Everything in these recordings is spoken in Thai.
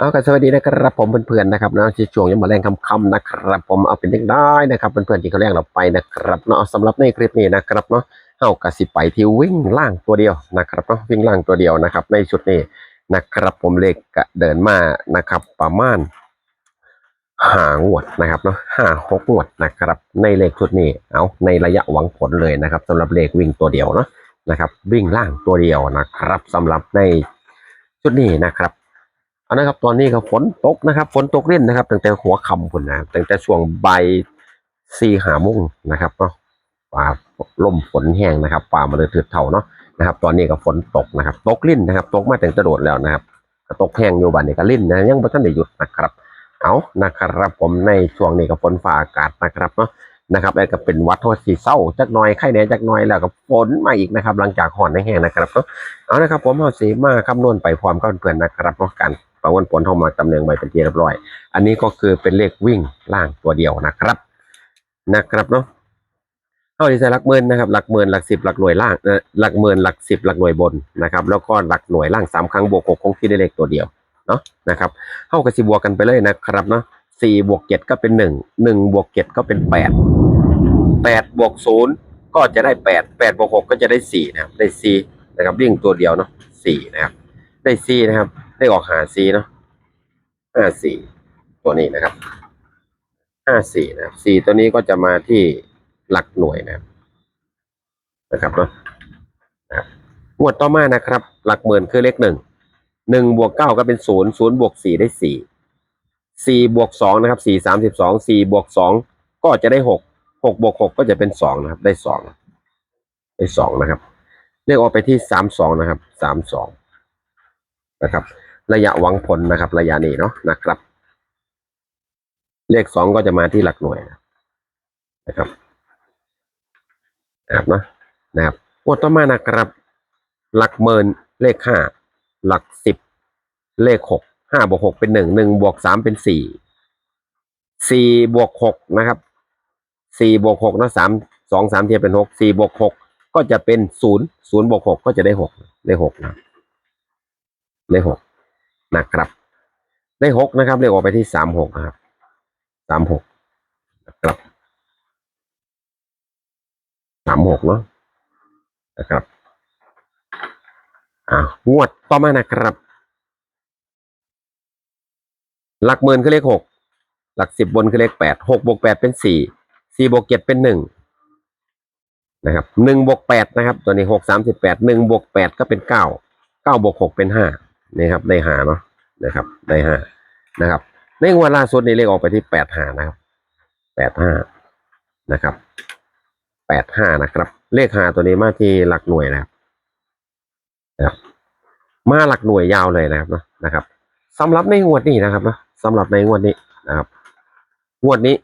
เอากันสวัสดีนะครับผมเพื่อนๆนะครับนะที่ช่วงยังมาแรงคำๆนะครับผมเอาเป็นเด็กได้นะครับเพื่อนๆที่เขาแรงเราไปนะครับเนาะสำหรับในคลิปนี้นะครับเนาะเฮากะสิไปที่วิ่งล่างตัวเดียวนะครับเนาะวิ่งล่างตัวเดียวนะครับ ในชุดนี้นะครับผมเลขกะเดินมานะครับ ประมาณห้างวดนะครับเนาะห้าหกงวดนะครับ ในเลขชุดนี้เอาในระยะหวังผลเลยนะครับสำหรับเลขวิ่งตัวเดียวเนาะนะครับ วิ่งล่างตัวเดียวนะครับสำหรับในชุดนี้นะครับ เอานะครับตอนนี้ก็ฝนตกนะครับ ฝนตกเล่นนะครับ ตั้งแต่หัวค่ำพุ่นนะตั้งแต่ช่วงบ่ายสี่หาโมงนะครับเนาะฟ้าลมฝนแห้งนะครับฟ้ามาเลยถือเท่าเนาะนะครับ ตอนนี้ก็ฝนตกนะครับ ตกลิ่นนะครับ ตกมาตั้งแต่โดดแล้วนะครับตกแห้งอยู่บ้านนี้ก็ลิ่นนะยังไม่ทันได้หยุดนะครับ เอานะครับผมในช่วงนี้ก็ฝนฟ้าอากาศนะครับเนาะนะครับแล้วก็เป็นวัดทอดสีเศร้าจักน่อยไข่แหนจักน่อยแล้วก็ฝนมาอีกนะครับ หลังจากห่อนแห้งนะครับเนาะเอานะครับผมเอาสีมาคำนวณไปพร้อมกับเพื่อนนะครับเนาะกัน ปะวันผลเข้ามาตำแหน่งใบเป็นที่เรียบร้อย อันนี้ก็คือเป็นเลขวิ่งล่างตัวเดียวนะครับนะครับเนาะเข้าที่ใส่หลักหมื่นนะครับหลักหมื่นหลักสิบหลักหน่วยล่างหลักหมื่นหลักสิบหลักหน่วยบนนะครับแล้วก็หลักหน่วยล่างสามครั้งบวกหกคงที่ได้เลขตัวเดียวเนาะนะครับเข้ากับสิบวกกันไปเลยนะครับเนาะสี่บวกเจ็ดก็เป็นหนึ่งหนึ่งบวกเจ็ดก็เป็นแปดแปดบวกศูนย์ก็จะได้แปดแปดบวกหกก็จะได้สี่นะครับได้สี่นะครับวิ่งตัวเดียวเนาะสี่นะครับได้สี่นะครับ ได้ออกหาสี่เนาะห้าสี่ตัวนี้นะครับห้าสี่นะครับสี่ตัวนี้ก็จะมาที่หลักหน่วยนะครับนะครับเนาะงวดต่อมานะครับ หลักหมื่นคือเลขหนึ่งหนึ่งบวกเก้าก็เป็นศูนย์ศูนย์บวกสี่ได้สี่สี่บวกสองนะครับสี่สามสิบสองสี่บวกสองก็จะได้หกหกบวกหกก็จะเป็นสองนะครับ ได้สองได้สองนะครับ เลขออกไปที่สามสองนะครับสามสองนะครับ ระยะหวังผลนะครับ ระยะนี้เนาะนะครับ เลขสองก็จะมาที่หลักหน่วยนะครับนะครับนะนะครับงวดต่อมานะครับ หลักหมื่นเลขห้าหลักสิบเลขหกห้าบวกหกเป็นหนึ่งหนึ่งบวกสามเป็นสี่สี่บวกหกนะครับสี่บวกหกเนาะสามสองสามเทียบเป็นหกสี่บวกหกก็จะเป็นศูนย์ศูนย์บวกหกก็จะได้หกได้หกนะเลขหก นะครับเลขหกนะครับเลขออกไปที่สามหกนะครับสามหกนะครับสามหกเนาะนะครับอ่างวดต่อมานะครับ หลักหมื่นคือเลขหกหลักสิบบนคือเลขแปดหกบวกแปดเป็นสี่สี่บวกเจ็ดเป็นหนึ่งนะครับหนึ่งบวกแปดนะครับ ตัวนี้หกสามสิบแปดหนึ่งบวกแปดก็เป็นเก้าเก้าบวกหกเป็นห้า นี่ครับได้หาเนาะนะครับ ได้หานะครับ ในงวดล่าสุดนี่เลขออกไปที่แปดหานะครับแปดห้านะครับแปดห้านะครับ เลขหาตัวนี้มาที่หลักหน่วยนะครับนะครับ มาหลักหน่วยยาวเลยนะครับนะนะครับสำหรับในงวดนี้นะครับนะสำหรับในงวดนี้นะครับ งวดนี้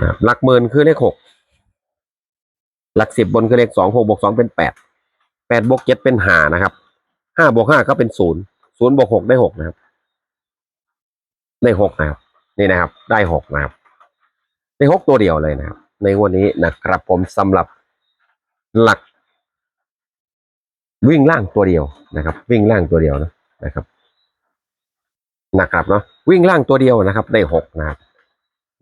นะหลักหมื่นคือเลขหกหลักสิบบนคือเลขสองหกบวกสองเป็นแปดแปดบวกเจ็ดเป็นหานะครับ ห้าบวกห้าก็เป็นศูนย์ศูนย์บวกหกได้หกนะครับ ได้หกนะครับ นี่นะครับ ได้หกนะครับ ได้หกตัวเดียวเลยนะครับ ในวันนี้นะครับ ผมสำหรับหลัก วิ่งล่างตัวเดียวนะครับ วิ่งล่างตัวเดียวนะนะครับนะครับเนาะวิ่งล่างตัวเดียวนะครับ ได้หกนะครับ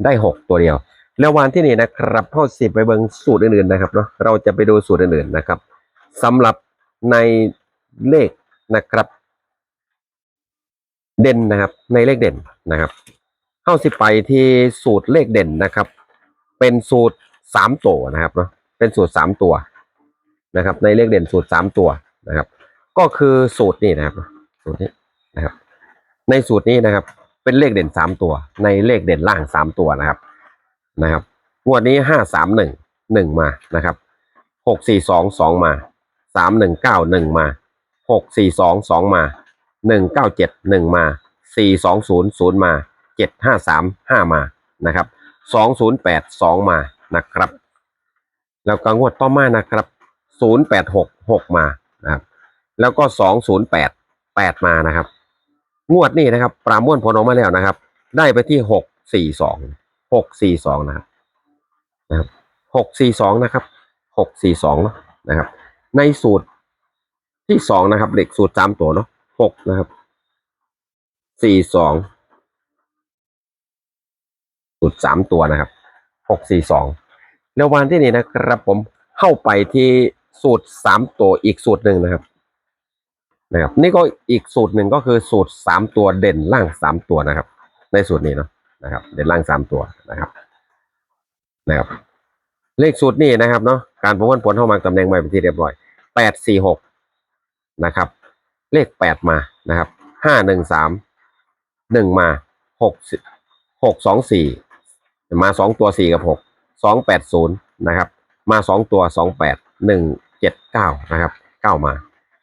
ได้หกตัวเดียว แล้ววันที่นี่นะครับพ่อสิบไปเบิงสูตรอื่นๆนะครับเนาะเราจะไปดูสูตรอื่นๆนะครับสำหรับในเลข นะครับ เด่นนะครับในเลขเด่นนะครับเข้าสิไปที่สูตรเลขเด่นนะครับ เป็นสูตรสามตัวนะครับเนาะเป็นสูตรสามตัวนะครับ ในเลขเด่นสูตรสามตัวนะครับ ก็คือสูตรนี้นะครับ สูตรนี้นะครับ ในสูตรนี้นะครับ เป็นเลขเด่นสามตัว ในเลขเด่นล่างสามตัวนะครับนะครับงวดนี้ห้าสามหนึ่งหนึ่งมานะครับหกสี่สองสองมาสามหนึ่งเก้าหนึ่งมา หกสี่สองสองมาหนึ่งเก้าเจ็ดหนึ่งมาสี่สองศูนย์ศูนย์มาเจ็ดห้าสามห้ามานะครับสองศูนย์แปดสองมานะครับ แล้วก็งวดต่อมานะครับศูนย์แปดหกหกมานะครับ แล้วก็สองศูนย์แปดแปดมานะครับ งวดนี้นะครับ ปราโม้วนผลออกมาแล้วนะครับ ได้ไปที่หกสี่สองหกสี่สองนะครับนะครับหกสี่สองนะครับหกสี่สองนะครับ ในสูตร ที่สองนะครับ เหล็กสูตรสามตัวเนาะหกนะครับสี่สองสูตรสามตัวนะครับหกสี่สองแล้ววันที่นี่นะครับผมเข้าไปที่สูตรสามตัวอีกสูตรหนึ่งนะครับนะครับนี่ก็อีกสูตรหนึ่งก็คือสูตรสามตัวเด่นล่างสามตัวนะครับ ในสูตรนี้เนาะนะครับ เด่นล่างสามตัวนะครับนะครับ เลขสูตรนี้นะครับเนาะการประมวลผลเข้ามาตำแหน่งใหม่เป็นที่เรียบร้อยแปดสี่หก นะครับ เลขแปดมานะครับห้าหนึ่งสามหนึ่งมาหกหกสองสี่มาสองตัวสี่กับหกสองแปดศูนย์นะครับ มาสองตัวสองแปดหนึ่งเจ็ดเก้านะครับเก้ามา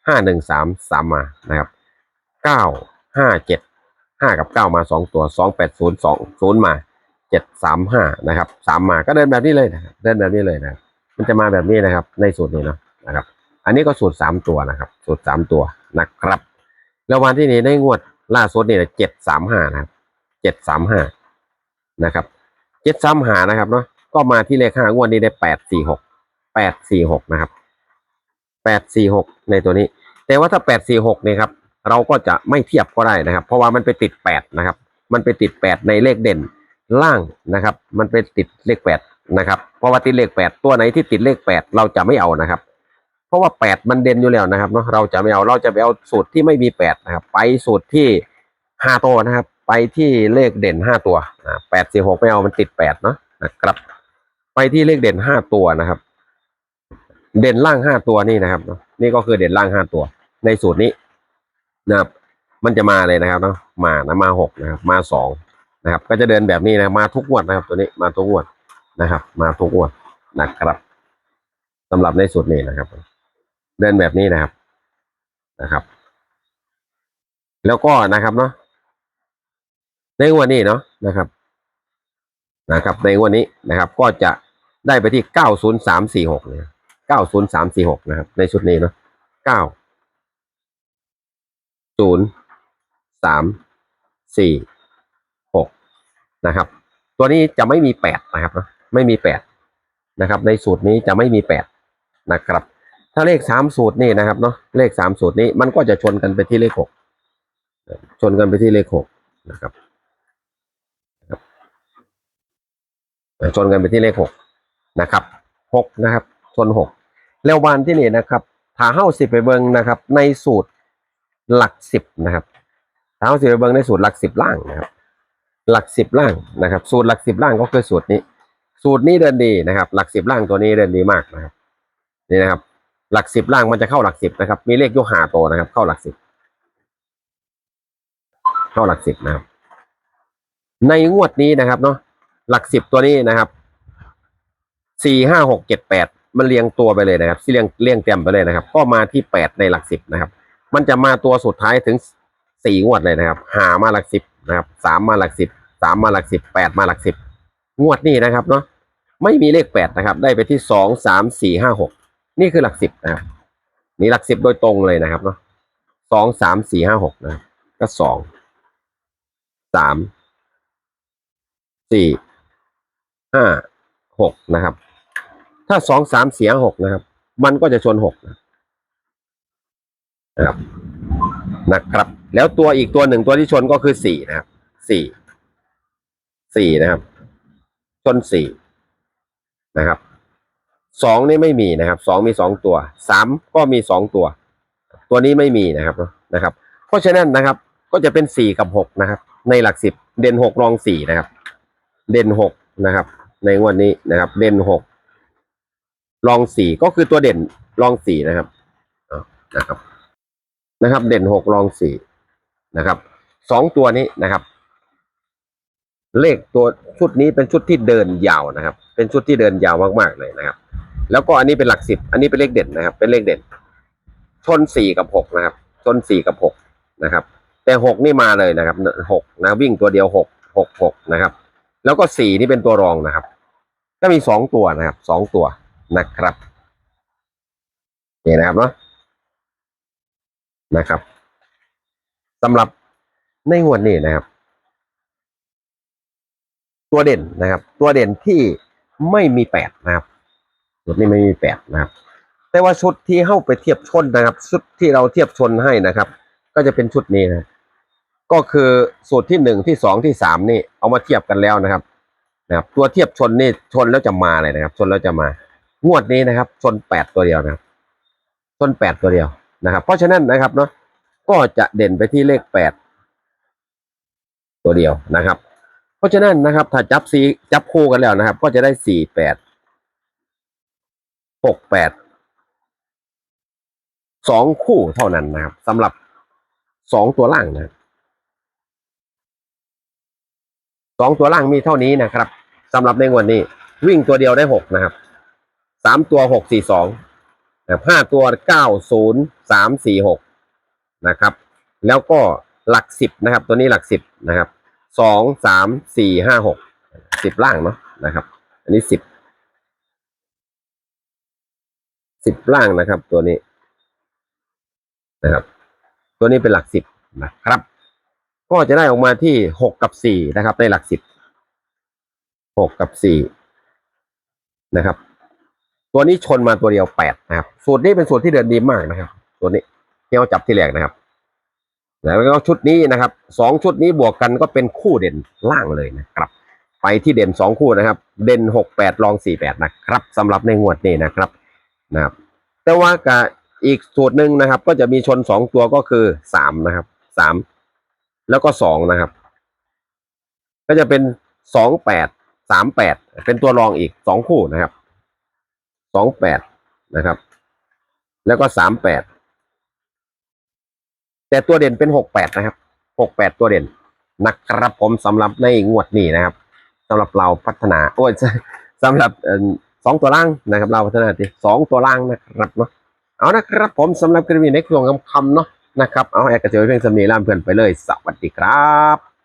ห้าหนึ่งสามสามมานะครับเก้าห้าเจ็ดห้ากับเก้ามาสองตัวสองแปดศูนย์สองศูนย์มาเจ็ดสามห้านะครับสามมาก็เดินแบบนี้เลยนะเดินแบบนี้เลยนะมันจะมาแบบนี้นะครับในสูตรนี้นะนะครับ อันนี้ก็สูตรสามตัวนะครับ สูตรสามตัวนะครับ แล้ววันที่นี้ได้งวดล่าสุดเนี่ยเจ็ดสามห้านะครับเจ็ดสามห้านะครับเจ็ดสามห้านะครับเนาะก็มาที่เลขห้างวดนี้ได้แปดสี่หกแปดสี่หกนะครับแปดสี่หกในตัวนี้ แต่ว่าถ้าแปดสี่หกเนี่ยครับเราก็จะไม่เทียบก็ได้นะครับ เพราะว่ามันไปติดแปดนะครับ มันไปติดแปดในเลขเด่นล่างนะครับ มันไปติดเลขแปดนะครับ เพราะว่าติดเลขแปดตัวไหนที่ติดเลขแปดเราจะไม่เอานะครับ เพราะว่าแปดมันเด่นอยู่แล้วนะครับเนาะเราจะไม่เอาเราจะไปเอาสูตรที่ไม่มีแปดนะครับ ไปสูตรที่ห้าตัวนะครับ ไปที่เลขเด่นห้าตัวแปดสี่หกไม่เอามันติดแปดเนาะนะครับ ไปที่เลขเด่นห้าตัวนะครับ เด่นล่างห้าตัวนี่นะครับ นี่ก็คือเด่นล่างห้าตัว ในสูตรนี้นะครับมันจะมาเลยนะครับเนาะมานะมาหกนะครับ มาสองนะครับ ก็จะเดินแบบนี้นะมาทุกงวดนะครับ ตัวนี้มาทุกงวดนะครับ มาทุกงวดนะครับสำหรับในสูตรนี้นะครับ เดินแบบนี้นะครับนะครับ แล้วก็นะครับเนาะในวันนี้เนาะนะครับนะครับ ในวันนี้นะครับ ก็จะได้ไปที่เก้าศูนย์สามสี่หกเนี่ยเก้าศูนย์สามสี่หกนะครับ ในชุดนี้เนาะเก้าศูนย์สามสี่หกนะครับ ตัวนี้จะไม่มีแปดนะครับเนาะไม่มีแปดนะครับ ในสูตรนี้จะไม่มีแปดนะครับ ถ้าเลขสามสูตรนี่นะครับเนาะเลขสามสูตรนี้มันก็จะชนกันไปที่เลขหกชนกันไปที่เลขหกนะครับชนกันไปที่เลขหกนะครับหกนะครับ ชนหกแล้ววันที่นี่นะครับถ้าเฮ้าสิบไปเบิงนะครับ ในสูตรหลักสิบนะครับถ้าเฮ้าสิบไปเบิงในสูตรหลักสิบล่างนะครับหลักสิบล่างนะครับ สูตรหลักสิบล่างก็คือสูตรนี้ สูตรนี้เดินดีนะครับ หลักสิบล่างตัวนี้เดินดีมากนะครับ นี่นะครับ หลักสิบล่างมันจะเข้าหลักสิบนะครับ มีเลขยกหาโตวนะครับ เข้าหลักสิบเข้าหลักสิบนะครับ ในงวดนี้นะครับเนาะหลักสิบตัวนี้นะครับสี่ห้าหกเจ็ดแปดมันเรียงตัวไปเลยนะครับที่เรียงเรียงเต็มไปเลยนะครับ ก็มาที่แปดในหลักสิบนะครับ มันจะมาตัวสุดท้ายถึงสี่งวดเลยนะครับหามาหลักสิบนะครับสามมาหลักสิบสามมาหลักสิบแปดมาหลักสิบงวดนี้นะครับเนาะไม่มีเลขแปดนะครับ ได้ไปที่สองสามสี่ห้าหก นี่คือหลักสิบนะครับนี่หลักสิบโดยตรงเลยนะครับเนาะสองสามสี่ห้าหกนะครับก็สองสามสี่ห้าหกนะครับ ถ้าสองสามสี่ห้าหกนะครับ มันก็จะชนหกนะครับนะครับ แล้วตัวอีกตัวหนึ่งตัวที่ชนก็คือสี่นะครับสี่สี่นะครับ ชนสี่นะครับ สองนี่ไม่มีนะครับสองมีสองตัวสามก็มีสองตัว ตัวนี้ไม่มีนะครับนะครับ เพราะฉะนั้นนะครับก็จะเป็นสี่กับหกนะครับ ในหลักสิบเด่นหกรองสี่นะครับ เด่นหกนะครับ ในงวดนี้นะครับ เด่นหกรองสี่ก็คือตัวเด่นรองสี่นะครับนะครับนะครับ เด่นหกรองสี่นะครับสองตัวนี้นะครับ เลขตัวชุดนี้เป็นชุดที่เดินยาวนะครับ เป็นชุดที่เดินยาวมากๆเลยนะครับ แล้วก็อันนี้เป็นหลักสิบ อันนี้เป็นเลขเด่นนะครับ เป็นเลขเด่น ชนสี่กับหกนะครับ ชนสี่กับหกนะครับ แต่หกนี่มาเลยนะครับหกนะวิ่งตัวเดียวหกหกหกนะครับ แล้วก็สี่นี่เป็นตัวรองนะครับ ก็มีสองตัวนะครับสองตัวนะครับนี่นะครับเนาะนะครับสำหรับในงวดนี้นะครับ ตัวเด่นนะครับ ตัวเด่นที่ไม่มีแปดนะครับ ชุดนี้ไม่มีแปดนะครับ แต่ว่าชุดที่เข้าไปเทียบชนนะครับ ชุดที่เราเทียบชนให้นะครับ ก็จะเป็นชุดนี้นะ ก็คือสูตรที่หนึ่งที่สองที่สามนี่เอามาเทียบกันแล้วนะครับ นะครับ ตัวเทียบชนนี่ชนแล้วจะมาเลยนะครับ ชนแล้วจะมา งวดนี้นะครับ ชนแปดตัวเดียวนะครับ ชนแปดตัวเดียวนะครับ เพราะฉะนั้นนะครับเนาะ ก็จะเด่นไปที่เลขแปดตัวเดียวนะครับ เพราะฉะนั้นนะครับ ถ้าจับสีจับคู่กันแล้วนะครับ ก็จะได้สี่แปด หกแปดสองคู่เท่านั้นนะครับสำหรับสองตัวล่างนะสองตัวล่างมีเท่านี้นะครับสำหรับในวดนี้ วิ่งตัวเดียวได้หกนะครับสามตัวหกสี่สองห้าตัวเก้าศูนย์สามสี่หกนะครับ แล้วก็หลักสิบนะครับ ตัวนี้หลักสิบนะครับสองสามสี่ห้าหกสิบล่างเนาะนะครับ อันนี้สิบ สิบล่างนะครับ ตัวนี้นะครับ ตัวนี้เป็นหลักสิบนะครับ ก็จะได้ออกมาที่หกกับสี่นะครับ ในหลักสิบหกกับสี่นะครับ ตัวนี้ชนมาตัวเดียวแปดนะครับ สูตรนี้เป็นสูตรที่เดินดีมากนะครับ ตัวนี้ที่เราจับที่แรกนะครับแล้วก็ชุดนี้นะครับสองชุดนี้บวกกันก็เป็นคู่เด่นล่างเลยนะครับ ไปที่เด่นสองคู่นะครับ เด่นหกแปดรองสี่แปดนะครับสำหรับในงวดนี้นะครับ นะครับ แต่ว่ากับอีกสูตรหนึ่งนะครับ ก็จะมีชนสองตัวก็คือสามนะครับสามแล้วก็สองนะครับ ก็จะเป็นสองแปดสามแปดเป็นตัวรองอีกสองคู่นะครับสองแปดนะครับ แล้วก็สามแปดแต่ตัวเด่นเป็นหกแปดนะครับหกแปดตัวเด่นนะครับผมสำหรับในงวดนี้นะครับสำหรับเราพัฒนาโอ้ยสำหรับ สองตัวล่างนะครับเราพัฒนาทีสองตัวล่างนะครับเนาะเอานะครับผมสำหรับกรณีในช่วงคำๆเนาะนะครับเอาแอกระเจียวเพียงสำนีล่ามเพื่อนไปเลย สวัสดีครับ